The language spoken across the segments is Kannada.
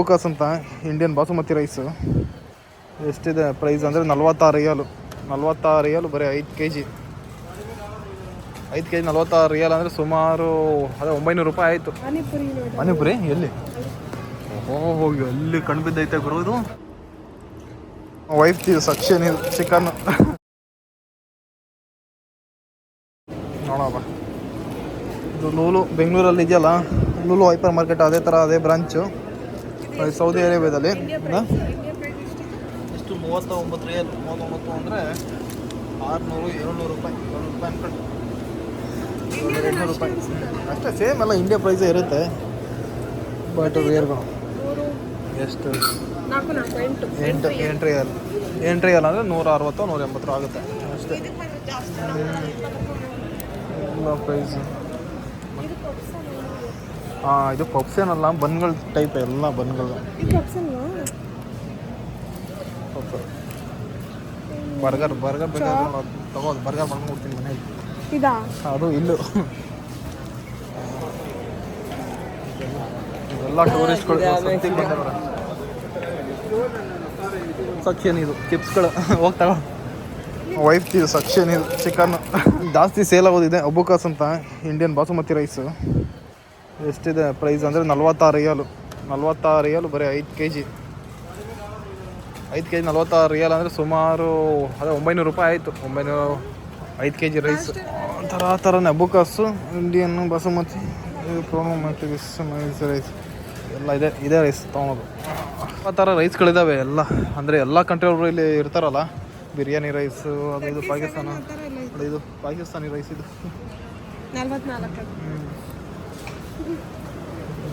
ಫೋಕಸ್ ಅಂತ ಇಂಡಿಯನ್ ಬಾಸುಮತಿ ರೈಸು ಎಷ್ಟಿದೆ ಪ್ರೈಸ್ ಅಂದರೆ ನಲ್ವತ್ತಾರು ರಿಯಲು ನಲ್ವತ್ತಾರು ರಿಯಾಲು ಬರೀ ಐದು ಕೆ ಜಿ ಐದು ಕೆ ಜಿ ನಲ್ವತ್ತಾರು ರಿಯಲ್ ಅಂದರೆ ಸುಮಾರು ಅದೇ ಒಂಬೈನೂರು ರೂಪಾಯಿ ಆಯಿತು. ಮನಿಪುರಿ ಮಣಿಪುರಿ ಎಲ್ಲಿ? ಓಹೋ ಹೋಗಿ ಅಲ್ಲಿ ಕಣ್ಣು ಬಿದ್ದೈತೆ ಗುರು ಇದು? ವೈಫ್ ಸಕ್ಷನ್ ಇದು ಚಿಕನ್ ನೋಡಪ್ಪ. ಇದು ಲೂಲು ಬೆಂಗಳೂರಲ್ಲಿ ಇದೆಯಲ್ಲ? ಲೂಲು ಹೈಪರ್ ಮಾರ್ಕೆಟ್ ಅದೇ ಥರ ಅದೇ ಬ್ರಾಂಚು ಸೌದಿ ಅರೇಬಿಯಾದಲ್ಲಿ ಎಷ್ಟು? ಮೂವತ್ತ ಒಂಬತ್ತು ರಿಯಲ್. ಮೂವತ್ತೊಂಬತ್ತು ಅಂದರೆ ಆರುನೂರು ಏಳ್ನೂರು ರೂಪಾಯಿ. ಏಳ್ನೂರು ರೂಪಾಯಿ ಅನ್ಕೊಂಡು. ಎಂಟುನೂರು ರೂಪಾಯಿ. ಅಷ್ಟೇ ಸೇಮ್ ಅಲ್ಲ ಇಂಡಿಯಾ ಪ್ರೈಸೇ ಇರುತ್ತೆ. ಬಟ್ ರಿಯಲ್ಗಳು ಎಷ್ಟು? ಎಂಟು. ಎಂಟು ರಿಯಲ್ ಎಂಟು ರಿಯಲ್ ಅಂದರೆ ನೂರ ಅರವತ್ತು ನೂರ ಎಂಬತ್ತು ಆಗುತ್ತೆ. ಅಷ್ಟೇ. ಎಲ್ಲ ಪ್ರೈಸ್ ಹಾಂ ಇದು ಪಪ್ಸೇನಲ್ಲ ಬನ್ಗಳ ಟೈಪ್ ಎಲ್ಲ ಬನ್ಗಳು. ಬರ್ಗರ್ ಬರ್ಗರ್ ಬೇಕಾದ್ರೆ ತಗೋದು ಬರ್ಗರ್ ಬಂದ್ಬಿಡ್ತೀನಿ ಮನೆಯಲ್ಲಿ ಇದಾ? ಅದು ಇಲ್ಲು. ಎಲ್ಲ ಟೂರಿಸ್ಟ್ಗಳು ಸಕ್ಷನ್ ಇದು. ಚಿಪ್ಸ್ಗಳು. ಹೋಗಿ ತಗೋ. ವೈಫ್ ಇದು ಸಕ್ಷನ್ ಇದು ಚಿಕನ್. ಜಾಸ್ತಿ ಸೇಲ್ ಆಗೋದಿದೆ ಅಬುಕಾಸ್ ಅಂತ ಇಂಡಿಯನ್ ಬಾಸುಮತಿ ರೈಸು ಎಷ್ಟಿದೆ ಪ್ರೈಸ್ ಅಂದರೆ ನಲ್ವತ್ತಾರು ರಿಯಲು. ನಲ್ವತ್ತಾರು ರಿಯಲ್ ಬರೀ ಐದು ಕೆ ಜಿ ಐದು ಕೆ ಜಿ ನಲ್ವತ್ತಾರು ರಿಯಲ್ ಅಂದರೆ ಸುಮಾರು ಅದೇ ಒಂಬೈನೂರು ರೂಪಾಯಿ ಆಯಿತು. ಒಂಬೈನೂರು ಐದು ಕೆ ಜಿ ರೈಸ್ ಥರ ಥರನೇ. ಬಸುಮತಿ ಇಂಡಿಯನ್ ಬಾಸುಮತಿ ಬಿಸ್ ಮೈಸ್ ರೈಸ್ ಎಲ್ಲ ಇದೆ ಇದೇ ರೈಸ್ ತೊಗೊಳೋದು. ಆ ಥರ ರೈಸ್ಗಳಿದ್ದಾವೆ ಎಲ್ಲ. ಅಂದರೆ ಎಲ್ಲ ಕಂಟ್ರಿಯವರು ಇಲ್ಲಿ ಇರ್ತಾರಲ್ಲ ಬಿರಿಯಾನಿ ರೈಸು ಅದು ಇದು ಪಾಕಿಸ್ತಾನ. ಇದೆ. ಪಾಕಿಸ್ತಾನಿ ರೈಸ್ ಇದು. ನಲ್ವತ್ನಾಲ್ಕು.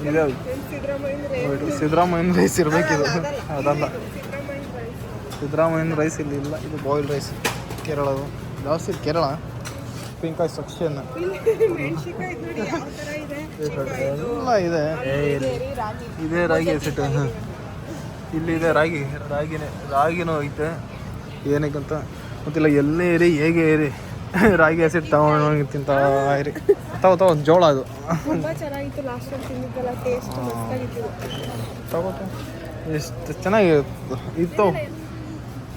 ಇದೆ ಸಿದ್ದರಾಮಯ್ಯ ಸಿದ್ದರಾಮಯ್ಯನ ರೈಸ್ ಇರಬೇಕಿದು. ಅದಲ್ಲ. ಸಿದ್ದರಾಮಯ್ಯ ಸಿದ್ದರಾಮಯ್ಯನ ರೈಸ್ ಇಲ್ಲಿ ಇಲ್ಲ. ಇದು ಬಾಯ್ಲ್ ರೈಸ್ ಕೇರಳದು. ಜಾಸ್ತಿ ಕೇರಳ. ಸಕ್ಷನ್ ಯಾವ ಥರ ಇದೆ ಎಲ್ಲ ಇದೆ. ಇದೇ ರಾಗಿ ಎಸಿಟ್ ಇಲ್ಲಿ ಇದೆ ರಾಗಿ. ರಾಗಿನೇ ರಾಗಿನೂ ಐತೆ. ಏನಕ್ಕಂತ ಗೊತ್ತಿಲ್ಲ. ಎಲ್ಲೇ ಇರಿ ಹೇಗೆ ಇರಿ ರಾಗಿ ಹಸಿಟ್ಟು ತಗೊಂಡೋಗಿ ತಿಂತ ರೀ ತಗೋ ತಗೋ ಜೋಳ ಅದು. ತುಂಬಾ ಚೆನ್ನಾಗಿತ್ತು. ಲಾಸ್ಟ್ ಟೈಮ್ ತಿಂದಿದ್ದಲ್ಲ ಟೇಸ್ಟ್ ತಗೋ. ಎಷ್ಟು ಚೆನ್ನಾಗಿ ಇತ್ತು.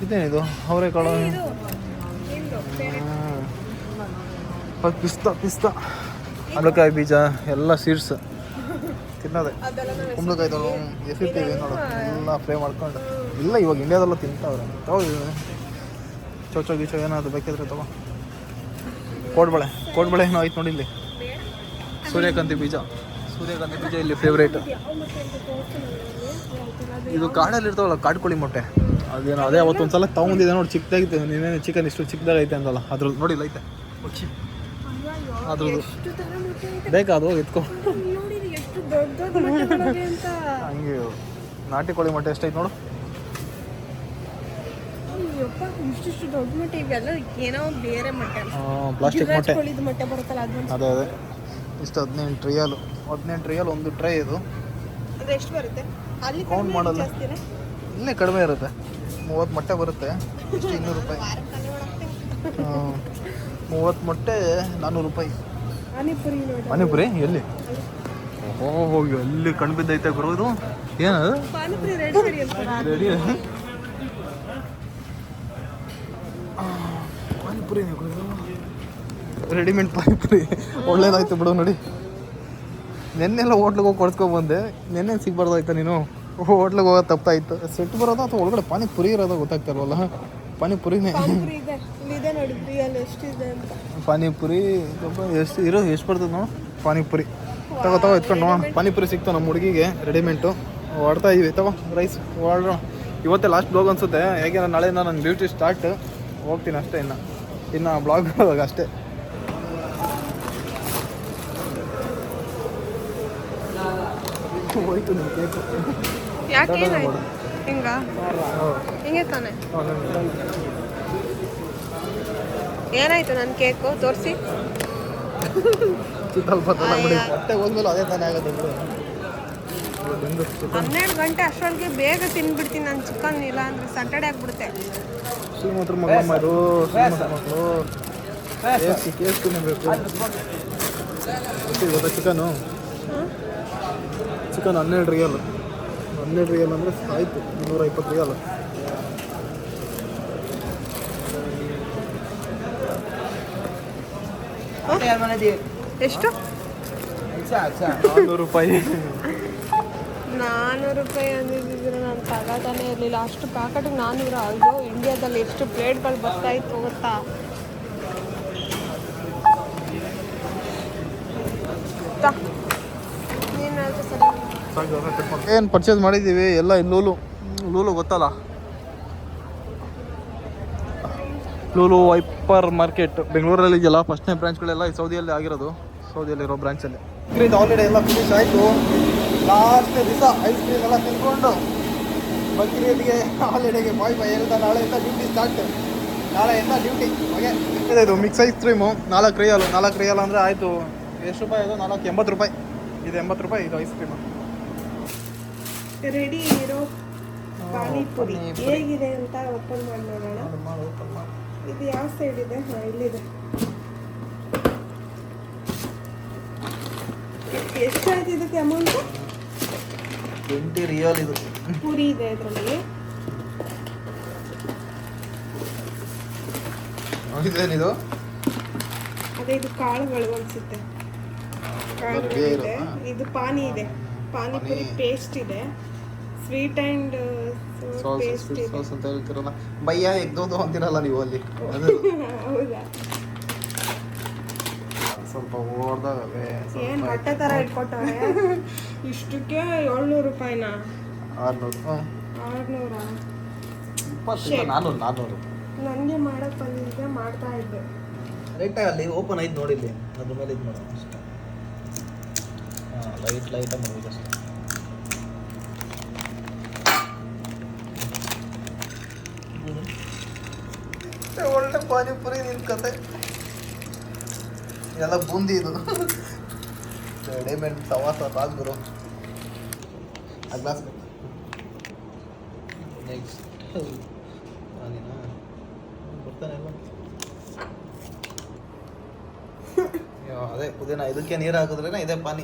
ಇದೇನಿದು? ಅವರೆಕಾಳು? ಅದು ಪಿಸ್ತಾ ಪಿಸ್ತಾ. ಕುಂಬಳಕಾಯಿ ಬೀಜ ಎಲ್ಲ ಸೀಡ್ಸ್ ತಿನ್ನೋದೆ. ಕುಂಬಳಕಾಯಿ ಎಸಿರ್ತೀವಿ ನೋಡು. ಎಲ್ಲ ಫ್ರೈ ಮಾಡ್ಕೊಂಡು. ಇಲ್ಲ ಇವಾಗ ಇಂಡಿಯಾದಲ್ಲ ತಿಂತಾವ್ರೆ. ತಗೋ ಚೌಚೋ ಗೀಚೋ ಏನಾದ್ರು ಬೇಕಿದ್ರೆ ತಗೋ. ಕೋಡ್ಬಳೆ ಕೋಡ್ಬಳೆ ಏನೋ ಐತೆ ನೋಡಿ ಇಲ್ಲಿ. ಸೂರ್ಯಕಾಂತಿ ಬೀಜ. ಸೂರ್ಯಕಾಂತಿ ಬೀಜ ಇಲ್ಲಿ ಫೇವ್ರೇಟ್ ಇದು ಕಾಡಲ್ಲಿ ಇರ್ತಾವಲ್ಲ ಕಾಡ್ಕೋಳಿ ಮೊಟ್ಟೆ. ಅದೇನೋ ಅದೇ ಅವತ್ತೊಂದ್ಸಲ ತಗೊಂಡಿದೆ ನೋಡಿ ಚಿಕ್ಕದಾಗಿತ್ತು ನೀನೇನು ಚಿಕನ್ ಇಷ್ಟು ಚಿಕ್ಕದಾಗೈತೆ ಅಂತಲ್ಲ ಅದ್ರದ್ದು ನೋಡಿಲ್ಲ ಐತೆ. ಅದ್ರದ್ದು. ಬೇಕಾ ಅದು? ಎತ್ಕೊ. ನೋಡಿ ಎಷ್ಟು ದೊಡ್ಡ ದೊಡ್ಡ ಮೊಟ್ಟೆಗಳಿವೆ ಹಂಗೆ. ನಾಟಿ ಕೋಳಿ ಮೊಟ್ಟೆ ಎಷ್ಟೈತೆ ನೋಡು. ಅಯ್ಯಪ್ಪ ಇಷ್ಟಿಷ್ಟು ದೊಡ್ಡ ಮೊಟ್ಟೆ ಇವೆಲ್ಲ ಏನೋ ಬೇರೆ ಮೊಟ್ಟೆ. ಪ್ಲಾಸ್ಟಿಕ್ ಮೊಟ್ಟೆ. ಮೊಟ್ಟೆ ಬರುತ್ತಲ್ಲ ಅದೇ ಅದೇ ಇಷ್ಟು ಹದಿನೆಂಟು ರಿಯಲ್ ಹದಿನೆಂಟು ರಿಯಲ್ ಒಂದು ಟ್ರೈ ಇದು. ಅದು ಎಷ್ಟು ಬರುತ್ತೆ? ಅಲ್ಲಿ ಕಡಿಮೆ, ಮಾಡಲ್ಲ. ಇಲ್ಲೇ ಕಡಿಮೆ ಇರುತ್ತೆ. ಮೂವತ್ತು ಮೊಟ್ಟೆ ಬರುತ್ತೆ. ಇಷ್ಟು ಇನ್ನೂರು ರೂಪಾಯಿ. ಮೂವತ್ತು ಮೊಟ್ಟೆ ನಾನ್ನೂರು ರೂಪಾಯಿ. ಪಾನಿಪುರಿ ಎಲ್ಲಿ? ಓಹೋ ಎಲ್ಲಿ ಕಣ್ಬಿದ್ದೈತೆ ಬರೋದು ಏನದು? ರೆಡಿ ರೆಡಿ ಅಂತ ರೆಡಿ ಪಾನಿಪುರಿ ರೆಡಿಮೇಡ್ ಪಾನಿಪುರಿ. ಒಳ್ಳೇದಾಯ್ತು ಬಿಡು ನೋಡಿ. ನೆನ್ನೆಲ್ಲ ಹೋಟ್ಲಿಗೆ ಹೋಗಿ ಕೊಡ್ಸ್ಕೊಂಡು ಬಂದೆ. ನೆನ್ನೆ ಸಿಗ್ಬಾರ್ದಾಯ್ತಾ ನೀನು? ಹೋಟ್ಲಿಗೆ ಹೋಗೋದು ತಪ್ಪಾಯ್ತು ಸೆಟ್ ಬರೋದಾ ಅಥವಾ ಒಳಗಡೆ ಪಾನಿಪುರಿ ಇರೋದಾ ಗೊತ್ತಾಗ್ತಾರಲ್ಲ ಪಾನಿಪುರಿನೇ. ಪಾನಿಪುರಿ ಎಷ್ಟು ಇರೋ ಎಷ್ಟು ಬರ್ತದೆ ನಾವು ಪಾನಿಪುರಿ. ತಗೋ ತಗೋ ಎತ್ಕೊಂಡು ನೋಡೋಣ ಪಾನಿಪುರಿ ಸಿಕ್ತು ನಮ್ಮ ಹುಡುಗಿಗೆ. ರೆಡಿಮೇಡ್ ಹೊಡ್ತಾ ಇದೀವಿ. ತಗೋ ರೈಸ್ ಹೊಡೋಣ ಇವತ್ತೇ ಲಾಸ್ಟ್ ಬ್ಲಾಗ್ ಅನ್ಸುತ್ತೆ. ಹೇಗೆ ನಾಳೆಯಿಂದ ನಾನು ಡ್ಯೂಟಿ ಸ್ಟಾರ್ಟ್ ಹೋಗ್ತೀನಿ ಅಷ್ಟೇ ಇನ್ನು. ಇನ್ನು ಬ್ಲಾಗ್ ಅಷ್ಟೇ. ಹೋಯ್ತು ನಿಮ್ಮ ಕೇಕು ಯಾಕೆ ಏನಾಯ್ತು? ಹಿಂಗ? ಹಿಂಗೆ ತಾನೆ. ಏನಾಯ್ತು ನನ್ನ ಕೇಕು ತೋರಿಸಿ. ಅದೇ ತಾನೇ ಆಗೋದು ಹನ್ನೆರಡು ಗಂಟೆ ಅಷ್ಟೊಳಗೆ ಬೇಗ ತಿನ್ಬಿಡ್ತೀನಿ ನಾನು ಚಿಕನ್ ಇಲ್ಲ ಅಂದ್ರೆ ಸಟರ್ಡೆ ಆಗ್ಬಿಡುತ್ತೆ. ಶ್ರೀಮಂತರ ಮಗಳಮ್ಮ ಇದು ಶ್ರೀಮಂತರ ಮಕ್ಕಳು ಕೇಸ್ ಕೇಸ್ ತಿನ್ನಬೇಕು ಗೊತ್ತಾ ಚಿಕನು ಚಿಕನ್ ಹನ್ನೆರಡು ರಿಯಲ್ ಹನ್ನೆರಡು ರಿಯಲ್ ಅಂದರೆ ಆಯಿತು ಇನ್ನೂರ ಇಪ್ಪತ್ತು ರಿಯಲ್ ಎಷ್ಟು ನಾನ್ನೂರು ರೂಪಾಯಿ ನಾನ್ನೂರು ಅಂದಿದ್ರೆ ನಾನು ತಗೋತಾನೆ ಇರಲಿಲ್ಲ. ಅಷ್ಟು ಪ್ಯಾಕೆಟಿಗೆ ನಾನ್ನೂರ ಅಯ್ಯೋ ಇಂಡಿಯಾದಲ್ಲಿ ಎಷ್ಟು ಪ್ಲೇಟ್ಗಳು ಬರ್ತಾ ಇತ್ತು ಗೊತ್ತಾ? ಏನು ಪರ್ಚೇಸ್ ಮಾಡಿದ್ದೀವಿ? ಎಲ್ಲ ಇಲ್ಲಿ ಲೂಲು. ಲೂಲು ಗೊತ್ತಲ್ಲ? Lulu hyper market. ಬೆಂಗಳೂರಲ್ಲಿ ಇದೆಯಲ್ಲ ಫಸ್ಟ್ನೇ ಬ್ರಾಂಚ್ಗಳೆಲ್ಲ ಈ ಸೌದಿಯಲ್ಲಿ ಆಗಿರೋದು. ಸೌದಿಯಲ್ಲಿರೋ ಬ್ರಾಂಚಲ್ಲಿ ಆಲ್ರೆಡಿ ಎಲ್ಲ ಫಿನಿಶ್ ಆಯಿತು. ಲಾಸ್ಟ್ನೇ ದಿವಸ ಐಸ್ ಕ್ರೀಮ್ ಎಲ್ಲ ತಿನ್ಕೊಂಡು ಬಕ್ರೀದ್ಗೆ ಹಾಲಿಡೇಗೆ ಬಾಯ್ ಬಾಯ್ ಹೇಳ್ತಾ ನಾಳೆಯಿಂದ ಡ್ಯೂಟಿ ಸ್ಟಾರ್ಟ್ ನಾಳೆಯಿಂದ ಡ್ಯೂಟಿ ಹಾಗೆ. ಇದೆ ಇದು ಮಿಕ್ಸ್ ಐಸ್ ಕ್ರೀಮು ನಾಲ್ಕು ರಿಯಲ್ ನಾಲ್ಕು ರಿಯಲ್ ಅಂದರೆ ಆಯಿತು ಎಷ್ಟು ರೂಪಾಯಿ ಇದು ನಾಲ್ಕು ಎಂಬತ್ತು ರೂಪಾಯಿ. ಇದು ಎಂಬತ್ತು ರೂಪಾಯಿ ಇದು ಐಸ್ ಕ್ರೀಮು ರೆಡಿ ಇರೋ. ಪಾನಿಪುರಿ ಹೇಗಿದೆ ಅಂತ ಓಪನ್ ಮಾಡಿ ನೋಡೋಣ. ಇದು ಯಾವ ಸೈಡ್ ಇದೆ? ಹಾಂ ಇಲ್ಲಿದೆ. ಎಷ್ಟಾಯ್ತು ಇದಕ್ಕೆ ಅಮೌಂಟ್ ಟ್ವೆಂಟಿ ರಿಯಲ್ ಇದು. ಪೂರಿ ಇದೆ ಅದರಲ್ಲಿ. ಇದೇನಿದು? ಅದೇ ಇದು ಕಾಳುಗಳು ಅನ್ಸುತ್ತೆ. ಕಾಳುಗಳು ಇದೆ. ಇದು ಪಾನಿ ಇದೆ. ಪಾನಿಪುರಿ ಪೇಸ್ಟ್ ಇದೆ. ಸ್ವೀಟ್ ಆ್ಯಂಡ್ ಸಾಸ್ ಅಂತ ಹೇಳ್ತಿರಲ್ಲ. ಬಯ್ಯ ಎಗ್ದೋದು ಅಂತಿರಲ್ಲ ನೀವು ಅಲ್ಲಿ. ಹೌದಾ? ಸ್ವಲ್ಪ ಓಡ್ದಾಗವೆ ಏನು ಬಟ್ಟೆ ತರ ಇಟ್ಕೊಟ್ಟವ್ರೆ? ಇಷ್ಟಕ್ಕೆ ಏಳ್ನೂರು ರೂಪಾಯಿನ? ಆರ್ನೂರು. ಹ್ಞೂ ಆರ್ನೂರ? ಇಪ್ಪತ್ತು ನಾನ್ನೂರು ನಾನ್ನೂರು ನನಗೆ ಮಾಡಕ್ಕೆ ಬಂದಿದ್ದೆ ಮಾಡ್ತಾ ಇದ್ದೆ. ಲೈಟಾಗಿ ಅಲ್ಲಿ ಓಪನ್ ಆಯ್ತು ನೋಡಿ ಇಲ್ಲಿ. ಅದ್ರ ಮೇಲೆ ಇದು ಮಾಡೋದು ಅಷ್ಟೇ. ಹಾಂ ಲೈಟ್ ಲೈಟಾಗಿ ಮಾಡೋದು ಅಷ್ಟೇ. ಒಳ್ಳೆ ಪಾನಿಪುರಿ ನಿನ್ ಕತೆ. ಎಲ್ಲ ಬೂಂದಿ ಇದು. ರೆಡಿಮೇಡ್ ಸವಾಸ ರಾಜ್ಗುರು ಆ ಗ್ಲಾಸ್ ನೆಕ್ಸ್ಟ್ ಪಾನಿನಾ ಬರ್ತಾನೆ ಅದೇ ಪುದೀನ ಇದಕ್ಕೆ ನೀರು ಹಾಕಿದ್ರೇನೆ ಇದೇ ಪಾನಿ.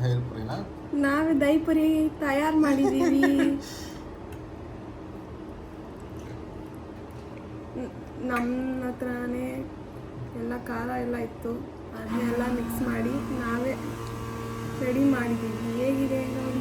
ಹೇಳ್ಪುರಿನಾ ನಾವೇ ದೈಪುರಿ ತಯಾರು ಮಾಡಿದೀವಿ. ನಮ್ಮ ಹತ್ರನೇ ಎಲ್ಲ ಖಾರ ಎಲ್ಲ ಇತ್ತು. ಅದನ್ನೆಲ್ಲ ಮಿಕ್ಸ್ ಮಾಡಿ ನಾವೇ ರೆಡಿ ಮಾಡಿದ್ದೀವಿ ಹೇಗಿದೆ? ನೋಡಿ